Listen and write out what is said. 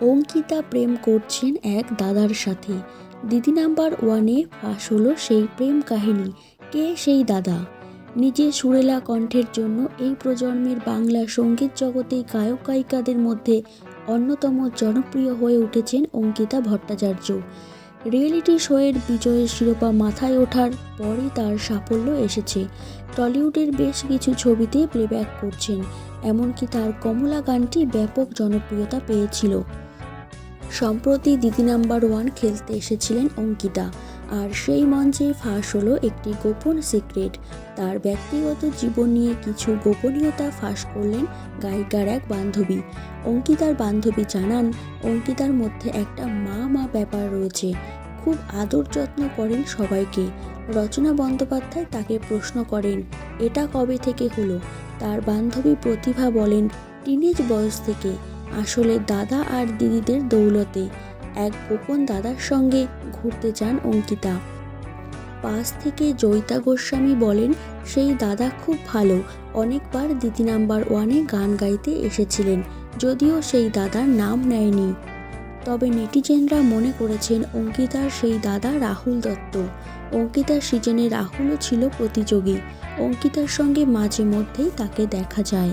অঙ্কিতা প্রেম করছেন এক দাদার সাথে। দিদি নাম্বার ওয়ানে ফাঁস হলো সেই প্রেম কাহিনী, কে সেই দাদা? নিজের সুরেলা কণ্ঠের জন্য এই প্রজন্মের বাংলা সংগীত জগতে গায়ক গায়িকাদের মধ্যে অন্যতম জনপ্রিয় হয়ে উঠেছেন অঙ্কিতা ভট্টাচার্য। রিয়েলিটি শোয়ের বিজয়ের শিরোপা মাথায় ওঠার পরই তার সাফল্য এসেছে। টলিউডের বেশ কিছু ছবিতে প্লেব্যাক করছেন, এমনকি তার কমলা গানটি ব্যাপক জনপ্রিয়তা পেয়েছিল। সম্প্রতি দিদি নাম্বার ওয়ান খেলতে এসেছিলেন অঙ্কিতা, আর সেই মঞ্চে ফাঁস হলো একটি গোপন সিক্রেট। তার ব্যক্তিগত জীবন নিয়ে কিছু গোপনীয়তা ফাঁস করলেন গায়িকার এক বান্ধবী। অঙ্কিতার বান্ধবী জানান, অঙ্কিতার মধ্যে একটা মা মা ব্যাপার রয়েছে। খুব আদর যত্ন করেন সবাইকে। রচনা বন্দ্যোপাধ্যায় তাকে প্রশ্ন করেন, এটা কবে থেকে হলো? তার বান্ধবী প্রতিভা বলেন, টিনেজ বয়স থেকে। আসলে দাদা আর দিদিদের দৌলতে এক গোপন দাদার সঙ্গে ঘুরতে যান অঙ্কিতা। পাশ থেকে জয়িতা গোস্বামী বলেন, সেই দাদা খুব ভালো। অনেকবার দিদি নাম্বার ওয়ানে গান গাইতে এসেছিলেন, যদিও সেই দাদার নাম নেয়নি। তবে নেটিজেনরা মনে করেছেন অঙ্কিতার সেই দাদা রাহুল দত্ত। অঙ্কিতার সিজনে রাহুলও ছিল প্রতিযোগী। অঙ্কিতার সঙ্গে মাঝে মধ্যেই তাকে দেখা যায়।